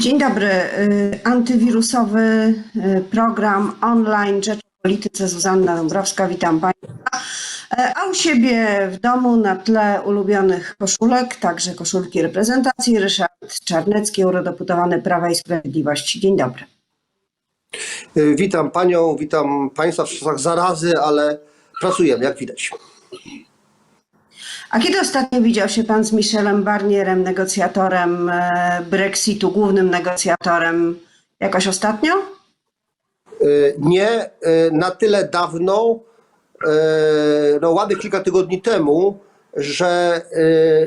Dzień dobry. Y, Antywirusowy y, program online Rzecz o Polityce Zuzanna Dąbrowska. Witam Państwa. E, A u siebie w domu na tle ulubionych koszulek, także koszulki reprezentacji, Ryszard Czarnecki, eurodeputowany Prawa i Sprawiedliwości. Dzień dobry. Y, Witam panią, witam państwa w czasach zarazy, ale pracujemy, jak widać. A kiedy ostatnio widział się Pan z Michelem Barnierem, negocjatorem e, Brexitu, głównym negocjatorem? Jakoś ostatnio? Y, Nie y, na tyle dawno, no ładnych kilka tygodni temu, że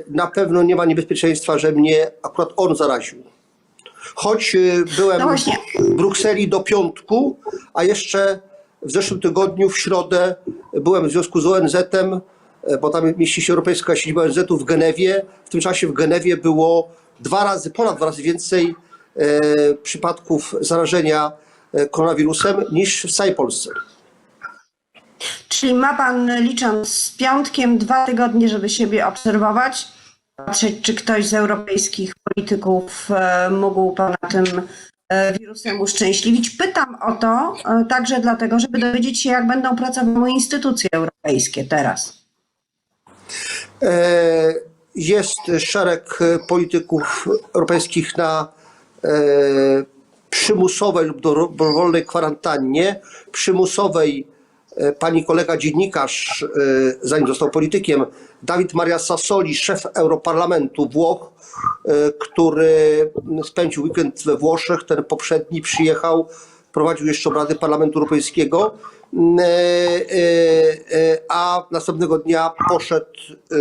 na pewno nie ma niebezpieczeństwa, że mnie akurat on zaraził. Choć byłem No w Brukseli do piątku, a jeszcze w zeszłym tygodniu w środę byłem w związku z ONZ-em, e, bo tam mieści się Europejska Siedziba ONZ-u w Genewie. W tym czasie w Genewie było dwa razy, ponad dwa razy więcej e, przypadków zarażenia e, koronawirusem niż w całej Polsce. Czyli ma Pan, licząc z piątkiem, dwa tygodnie, żeby siebie obserwować, patrzeć, czy ktoś z europejskich polityków e, mógł Pana tym e, wirusem uszczęśliwić. Pytam o to e, także dlatego, żeby dowiedzieć się, jak będą pracowały instytucje europejskie teraz. E, Jest szereg polityków europejskich na e, przymusowej lub dobrowolnej kwarantannie. Przymusowej e, pani kolega dziennikarz, zanim został politykiem, Dawid Maria Sassoli, szef Europarlamentu Włoch, który spędził weekend we Włoszech, ten poprzedni przyjechał, prowadził jeszcze obrady Parlamentu Europejskiego, a następnego dnia poszedł e,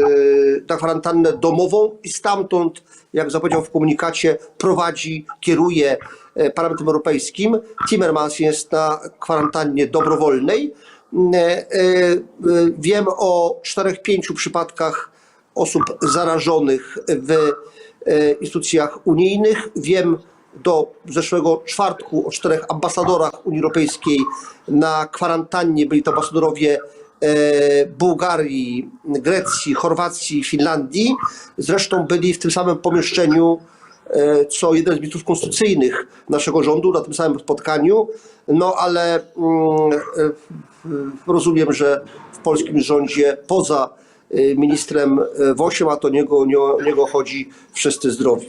na kwarantannę domową i stamtąd, jak zapowiedział w komunikacie, prowadzi, kieruje e, Parlamentem Europejskim. Timmermans jest na kwarantannie dobrowolnej. E, e, e, Wiem o czterech, pięciu przypadkach osób zarażonych w e, instytucjach unijnych. Wiem do zeszłego czwartku o czterech ambasadorach Unii Europejskiej na kwarantannie. Byli to ambasadorowie e, Bułgarii, Grecji, Chorwacji, Finlandii. Zresztą byli w tym samym pomieszczeniu e, co jeden z ministrów konstytucyjnych naszego rządu na tym samym spotkaniu. No ale mm, e, rozumiem, że w polskim rządzie poza ministrem Wosiem, a to niego, nie- niego chodzi wszyscy zdrowi.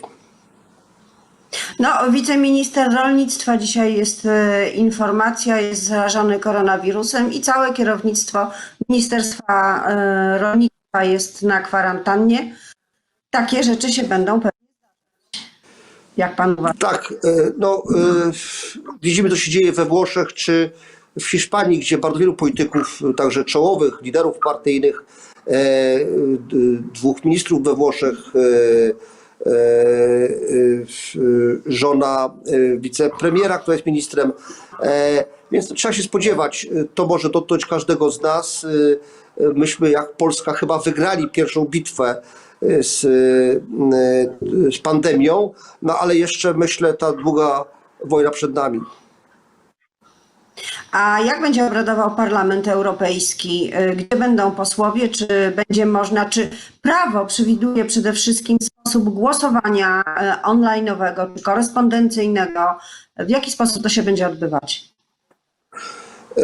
No, wiceminister rolnictwa dzisiaj jest e, informacja, jest zarażony koronawirusem i całe kierownictwo Ministerstwa e, Rolnictwa jest na kwarantannie. Takie rzeczy się będą pewnie. Jak pan uważa? Tak, e, no widzimy co się dzieje we Włoszech czy w Hiszpanii, gdzie bardzo wielu polityków, także czołowych, liderów partyjnych, dwóch ministrów we Włoszech, żona e, wicepremiera, która jest ministrem, e, więc trzeba się spodziewać, e, to może dotknąć każdego z nas. E, e, Myśmy jak Polska chyba wygrali pierwszą bitwę e, z, e, z pandemią, no ale jeszcze myślę ta długa wojna przed nami. A jak będzie obradował Parlament Europejski? Y, Gdzie będą posłowie? Czy będzie można, czy prawo przewiduje przede wszystkim sposób głosowania y, online'owego czy korespondencyjnego? W jaki sposób to się będzie odbywać? E,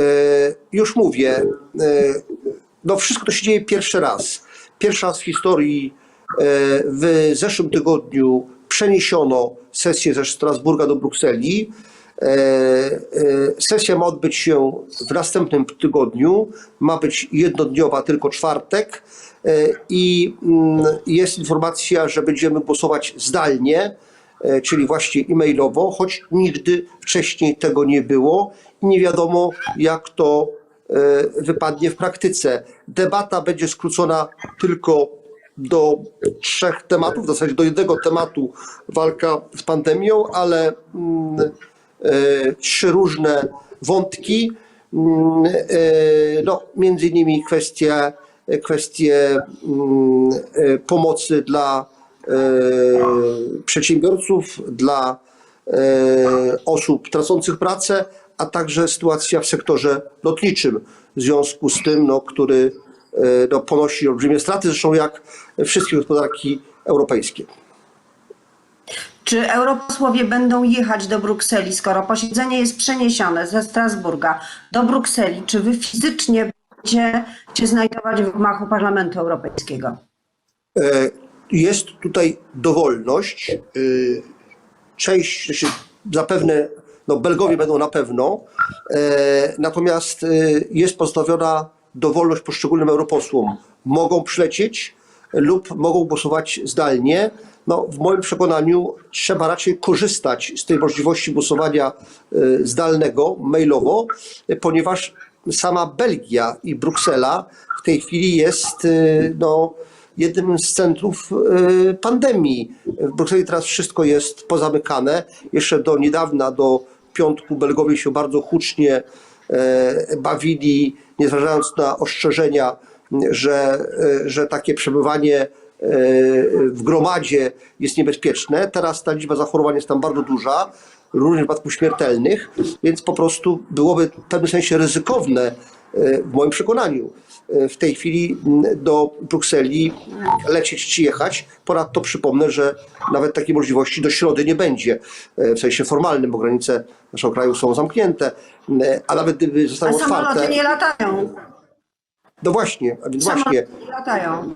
Już mówię, no wszystko to się dzieje pierwszy raz. Pierwszy raz w historii w zeszłym tygodniu przeniesiono sesję ze Strasburga do Brukseli. E, e, Sesja ma odbyć się w następnym tygodniu. Ma być jednodniowa, tylko czwartek. E, I mm, jest informacja, że będziemy głosować zdalnie, czyli właśnie e-mailowo, choć nigdy wcześniej tego nie było i nie wiadomo, jak to wypadnie w praktyce. Debata będzie skrócona tylko do trzech tematów, w zasadzie do jednego tematu walka z pandemią, ale mm, trzy różne wątki. Mm, e, No, między innymi kwestie, kwestie mm, e, pomocy dla e, przedsiębiorców, dla e, osób tracących pracę, a także sytuacja w sektorze lotniczym, w związku z tym, no, który e, no, ponosi olbrzymie straty, zresztą jak wszystkie gospodarki europejskie. Czy europosłowie będą jechać do Brukseli, skoro posiedzenie jest przeniesione ze Strasburga do Brukseli? Czy wy fizycznie będziecie się znajdować w gmachu Parlamentu Europejskiego? E, Jest tutaj dowolność. E, Część, znaczy zapewne, no Belgowie będą na pewno, e, natomiast jest pozostawiona dowolność poszczególnym europosłom. Mogą przylecieć lub mogą głosować zdalnie. No, w moim przekonaniu trzeba raczej korzystać z tej możliwości głosowania e, zdalnego, mailowo, ponieważ sama Belgia i Bruksela w tej chwili jest e, no, jednym z centrów e, pandemii. W Brukseli teraz wszystko jest pozamykane. Jeszcze do niedawna, do piątku, Belgowie się bardzo hucznie bawili, nie zważając na ostrzeżenia, że, e, że takie przebywanie e, w gromadzie jest niebezpieczne. Teraz ta liczba zachorowań jest tam bardzo duża, również wypadków śmiertelnych, więc po prostu byłoby w pewnym sensie ryzykowne, e, w moim przekonaniu, w tej chwili do Brukseli lecieć czy jechać. Ponadto przypomnę, że nawet takiej możliwości do środy nie będzie, w sensie formalnym, bo granice naszego kraju są zamknięte, a nawet gdyby A zostały samoloty otwarte, nie latają. No właśnie, a więc właśnie, latają.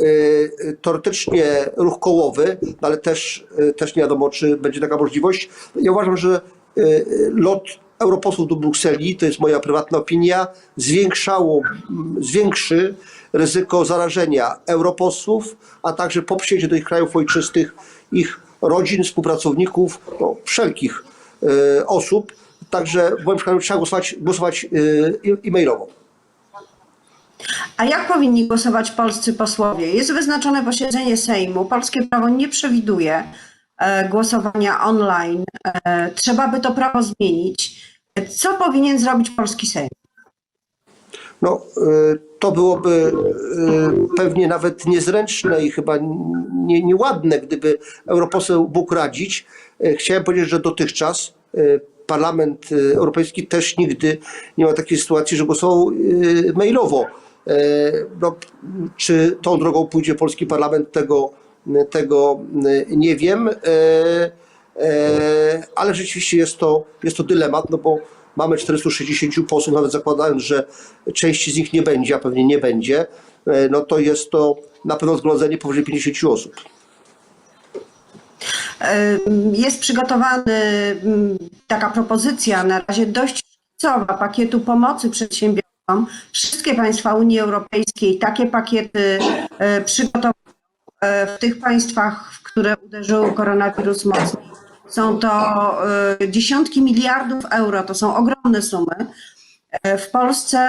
y, teoretycznie ruch kołowy, no ale też, y, też nie wiadomo, czy będzie taka możliwość. Ja uważam, że y, lot europosłów do Brukseli, to jest moja prywatna opinia, zwiększało, zwiększy ryzyko zarażenia europosłów, a także po przyjeździe do ich krajów ojczystych, ich rodzin, współpracowników, no, wszelkich y, osób. Także w moim przekonaniu trzeba głosować, głosować y, e-mailowo. A jak powinni głosować polscy posłowie? Jest wyznaczone posiedzenie Sejmu. Polskie prawo nie przewiduje e, głosowania online. E, trzeba by to prawo zmienić. Co powinien zrobić polski Sejm? No, y, to byłoby pewnie nawet niezręczne i chyba nie, nieładne, gdyby europoseł mógł radzić. Chciałem powiedzieć, że dotychczas Parlament Europejski też nigdy nie ma takiej sytuacji, że głosował mailowo. Y, No, czy tą drogą pójdzie polski parlament, tego, tego y, nie wiem. E, ale rzeczywiście jest to, jest to dylemat, no bo mamy 460 posłów, nawet zakładając, że części z nich nie będzie, a pewnie nie będzie, e, no to jest to na pewno zgromadzenie powyżej 50 osób. E, Jest przygotowany mm, taka propozycja, na razie dość szkicowa, pakietu pomocy przedsiębiorcom. Wszystkie państwa Unii Europejskiej takie pakiety e, przygotowują. E, W tych państwach, w które uderzył koronawirus są to e, dziesiątki miliardów euro, to są ogromne sumy. W Polsce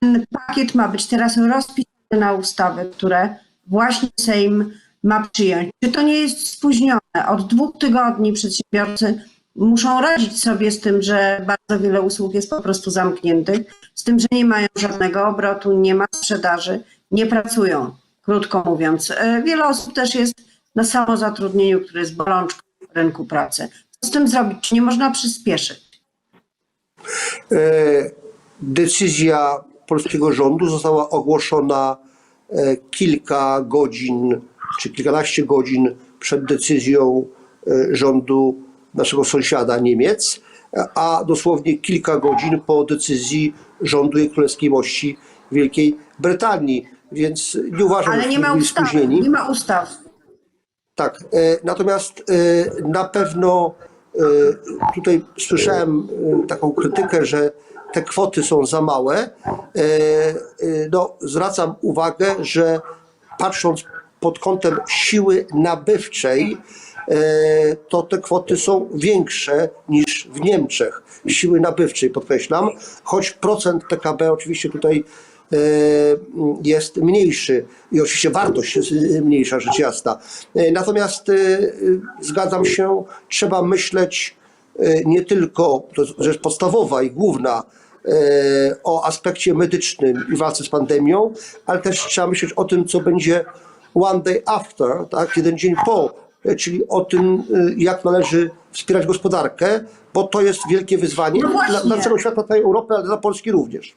ten pakiet ma być teraz rozpisany na ustawy, które właśnie Sejm ma przyjąć. Czy to nie jest spóźnione? Od dwóch tygodni przedsiębiorcy muszą radzić sobie z tym, że bardzo wiele usług jest po prostu zamkniętych, z tym, że nie mają żadnego obrotu, nie ma sprzedaży, nie pracują, krótko mówiąc. E, Wiele osób też jest na samozatrudnieniu, które jest bolączką rynku pracy. Co z tym zrobić? Czy nie można przyspieszyć? E, Decyzja polskiego rządu została ogłoszona e, kilka godzin, czy kilkanaście godzin przed decyzją rządu naszego sąsiada Niemiec, a dosłownie kilka godzin po decyzji rządu jej królewskiej mości Wielkiej Brytanii. Więc nie uważam, że nie ma byli ustaw. spóźnieni. Nie ma ustaw. Tak, e, natomiast e, na pewno e, tutaj słyszałem taką krytykę, że te kwoty są za małe. No, zwracam uwagę, że patrząc pod kątem siły nabywczej, to te kwoty są większe niż w Niemczech. Siły nabywczej, podkreślam, choć procent PKB oczywiście tutaj e, jest mniejszy i oczywiście wartość jest e, mniejsza, rzecz jasna. E, Natomiast e, e, zgadzam się, trzeba myśleć e, nie tylko, to jest rzecz podstawowa i główna, e, o aspekcie medycznym i walce z pandemią, ale też trzeba myśleć o tym, co będzie one day after, tak, jeden dzień po, e, czyli o tym, e, jak należy wspierać gospodarkę, bo to jest wielkie wyzwanie No dla, dla całego świata, całej Europy, ale dla Polski również.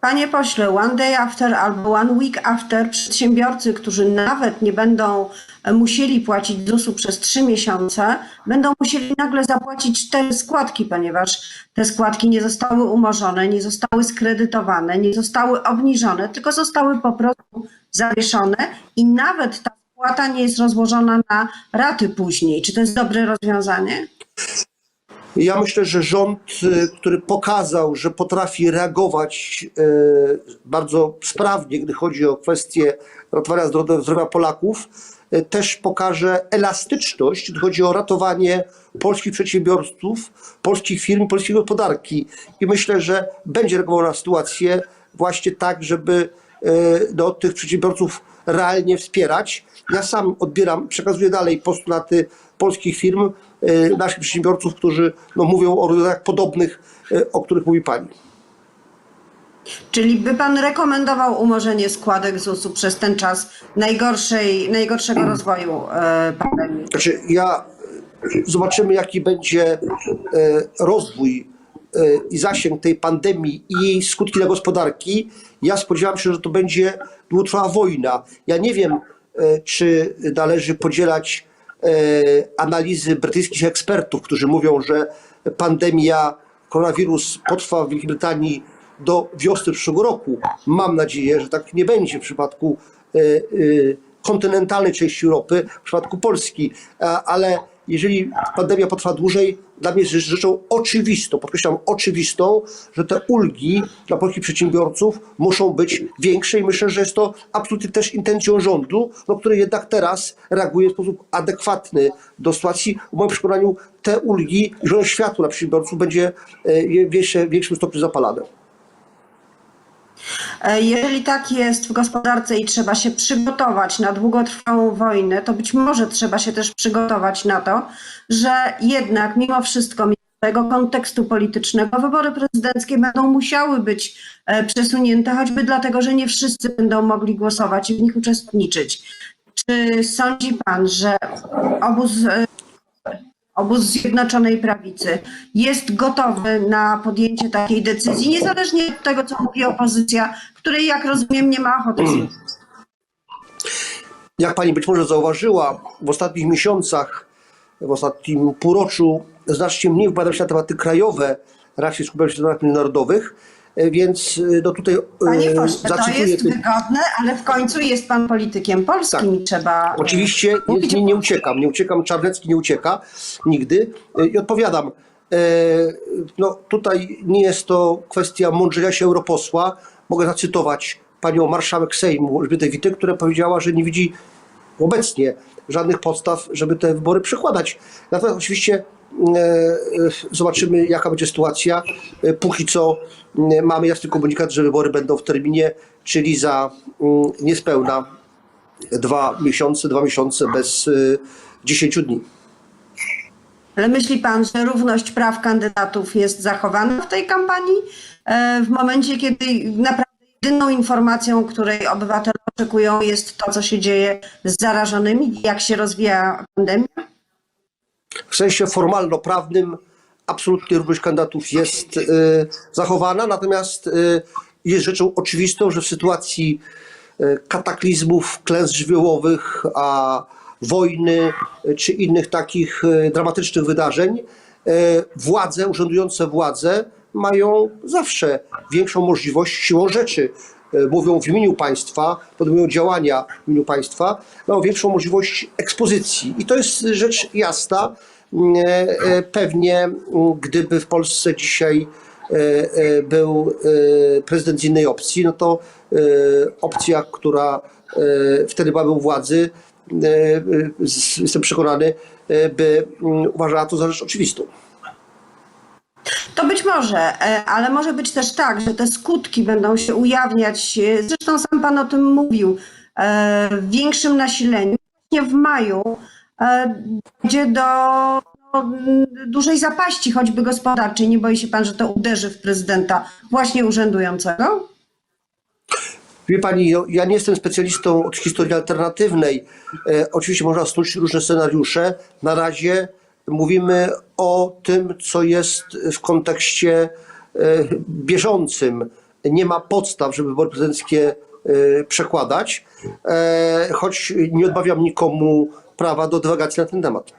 Panie pośle, one day after albo one week after przedsiębiorcy, którzy nawet nie będą e, musieli płacić ZUS-u przez trzy miesiące, będą musieli nagle zapłacić cztery składki, ponieważ te składki nie zostały umorzone, nie zostały skredytowane, nie zostały obniżone, tylko zostały po prostu zawieszone i nawet ta spłata nie jest rozłożona na raty później. Czy to jest dobre rozwiązanie? Ja myślę, że rząd, y, który pokazał, że potrafi reagować y, bardzo sprawnie, gdy chodzi o kwestie ratowania zdrowia, Polaków, y, też pokaże elastyczność, gdy chodzi o ratowanie polskich przedsiębiorców, polskich firm, polskiej gospodarki. I myślę, że będzie reagował na sytuację właśnie tak, żeby no, tych przedsiębiorców realnie wspierać. Ja sam odbieram, przekazuję dalej postulaty polskich firm, y, naszych przedsiębiorców, którzy no, mówią o rodzajach podobnych, y, o których mówi Pani. Czyli by pan rekomendował umorzenie składek ZUS-u przez ten czas najgorszej, najgorszego rozwoju e, pandemii? Znaczy, ja y, zobaczymy, jaki będzie y, rozwój y, i zasięg tej pandemii i jej skutki dla gospodarki. Ja spodziewam się, że to będzie długotrwała wojna. Ja nie wiem, y, czy należy podzielać y, analizy brytyjskich ekspertów, którzy mówią, że pandemia, koronawirus potrwa w Wielkiej Brytanii do wiosny przyszłego roku. Mam nadzieję, że tak nie będzie w przypadku y, kontynentalnej części Europy, w przypadku Polski, ale jeżeli pandemia potrwa dłużej, dla mnie jest rzeczą oczywistą, podkreślam oczywistą, że te ulgi dla polskich przedsiębiorców muszą być większe i myślę, że jest to absolutnie też intencją rządu, no, który jednak teraz reaguje w sposób adekwatny do sytuacji. W moim przekonaniu te ulgi zielone światło dla przedsiębiorców będzie e, w większym stopniu zapalane. E, Jeżeli tak jest w gospodarce i trzeba się przygotować na długotrwałą wojnę, to być może trzeba się też przygotować na to, że jednak mimo wszystko, mimo tego kontekstu politycznego, wybory prezydenckie będą musiały być e, przesunięte, choćby dlatego, że nie wszyscy będą mogli głosować i w nich uczestniczyć. Czy sądzi pan, że obóz e, obóz Zjednoczonej Prawicy jest gotowy na podjęcie takiej decyzji, niezależnie od tego, co mówi opozycja, której, jak rozumiem, nie ma ochoty słuchać. Jak pani być może zauważyła, w ostatnich miesiącach, w ostatnim półroczu znacznie mniej wypowiadam się na tematy krajowe, raczej skupiam się na tematach międzynarodowych, więc e, no tutaj e, Panie pośle, to jest ty- wygodne, ale w końcu jest pan politykiem polskim i trzeba... Tak. Oczywiście mówić nie, nie uciekam, nie uciekam, Czarnecki nie ucieka nigdy E, i odpowiadam. E, No tutaj nie jest to kwestia mądrzenia się europosła. Mogę zacytować panią marszałek Sejmu Elżbietę Witek, która powiedziała, że nie widzi obecnie żadnych podstaw, żeby te wybory przekładać. Natomiast oczywiście e, e, zobaczymy, jaka będzie sytuacja. E, Póki co e, mamy jasny komunikat, że wybory będą w terminie, czyli za mm, niespełna dwa miesiące, dwa miesiące bez y, 10 dni. Ale myśli pan, że równość praw kandydatów jest zachowana w tej kampanii? E, W momencie, kiedy naprawdę jedyną informacją, której obywatele oczekują, jest to, co się dzieje z zarażonymi, jak się rozwija pandemia? W sensie formalno-prawnym absolutnie równość kandydatów jest y, zachowana, natomiast y, jest rzeczą oczywistą, że w sytuacji y, kataklizmów, klęsk żywiołowych, a wojny czy innych takich dramatycznych wydarzeń, władze, urzędujące władze mają zawsze większą możliwość siłą rzeczy. Y, Mówią w imieniu państwa, podejmują działania w imieniu państwa, mają większą możliwość ekspozycji. I to jest rzecz jasna. E, e, Pewnie m, gdyby w Polsce dzisiaj e, e, był e, prezydent z innej opcji, no to e, opcja, która e, wtedy byłaby u władzy, e, e, jestem przekonany, e, by mm, uważała to za rzecz oczywistą. To być może, e, ale może być też tak, że te skutki będą się ujawniać, e, zresztą sam Pan o tym mówił, e, w większym nasileniu. Właśnie w maju dojdzie do mm, dużej zapaści, choćby gospodarczej. Nie boi się Pan, że to uderzy w prezydenta właśnie urzędującego? Wie Pani, no, ja nie jestem specjalistą od historii alternatywnej. E, oczywiście można snuć różne scenariusze. Na razie mówimy o tym, co jest w kontekście e, bieżącym. nie ma podstaw, żeby wybory prezydenckie e, przekładać, e, choć nie odmawiam nikomu prawa do dywagacji na ten temat.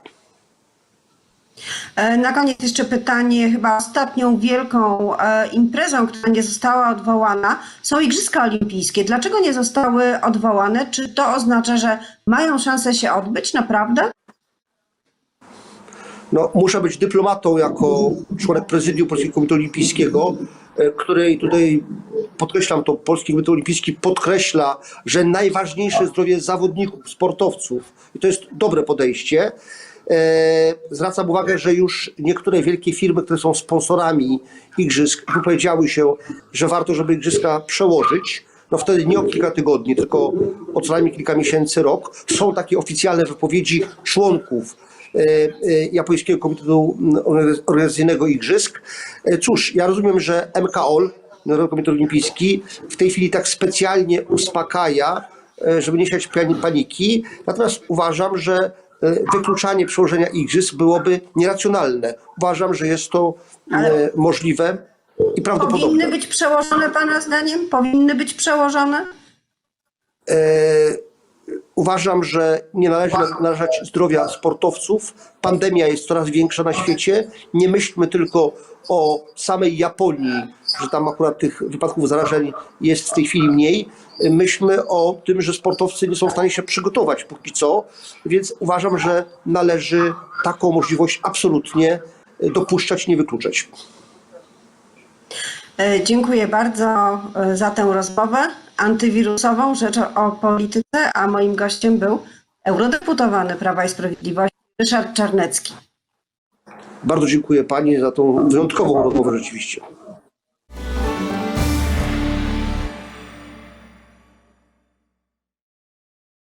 Na koniec jeszcze pytanie, chyba ostatnią wielką imprezą, która nie została odwołana, są Igrzyska Olimpijskie. Dlaczego nie zostały odwołane? Czy to oznacza, że mają szansę się odbyć naprawdę? No, muszę być dyplomatą jako członek prezydium Polskiego Komitetu Olimpijskiego, e, który tutaj podkreślam to, Polski Komitet Olimpijski podkreśla, że najważniejsze jest zdrowie zawodników, sportowców i to jest dobre podejście. E, Zwracam uwagę, że już niektóre wielkie firmy, które są sponsorami igrzysk, wypowiedziały się, że warto, żeby igrzyska przełożyć. No wtedy nie o kilka tygodni, tylko o co najmniej kilka miesięcy, rok. Są takie oficjalne wypowiedzi członków Japońskiego Komitetu Organizacyjnego Igrzysk. E, Cóż, ja rozumiem, że MKOL, Narodowy Komitet Olimpijski, w tej chwili tak specjalnie uspokaja, e, żeby nie siać pani- paniki. Natomiast uważam, że e, wykluczanie przełożenia igrzysk byłoby nieracjonalne. Uważam, że jest to e, Ale- możliwe i prawdopodobne. Powinny być przełożone Pana zdaniem? Powinny być przełożone? E, uważam, że nie należy narażać zdrowia sportowców. Pandemia jest coraz większa na świecie. Nie myślmy tylko o samej Japonii, że tam akurat tych wypadków zarażeń jest w tej chwili mniej. Myślmy o tym, że sportowcy nie są w stanie się przygotować póki co, więc uważam, że należy taką możliwość absolutnie dopuszczać, nie wykluczać. E, Dziękuję bardzo e, za tę rozmowę antywirusową, rzecz o polityce, a moim gościem był eurodeputowany Prawa i Sprawiedliwości Ryszard Czarnecki. Bardzo dziękuję Pani za tą wyjątkową rozmowę rzeczywiście.